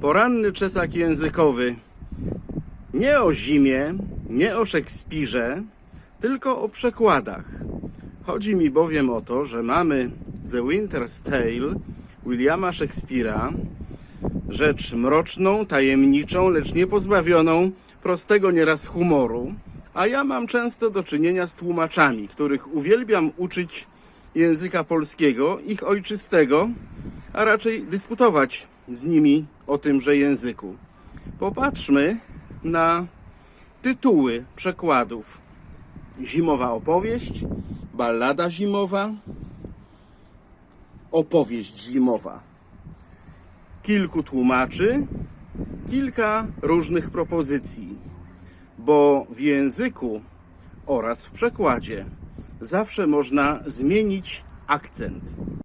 Poranny czesak językowy. Nie o zimie, nie o Szekspirze, tylko o przekładach. Chodzi mi bowiem o to, że mamy The Winter's Tale Williama Shakespeare'a, rzecz mroczną, tajemniczą, lecz nie pozbawioną prostego nieraz humoru, a ja mam często do czynienia z tłumaczami, których uwielbiam uczyć języka polskiego, ich ojczystego, a raczej dyskutować z nimi o tymże języku. Popatrzmy na tytuły przekładów. Zimowa opowieść, ballada zimowa, opowieść zimowa. Kilku tłumaczy, kilka różnych propozycji, bo w języku oraz w przekładzie zawsze można zmienić akcent.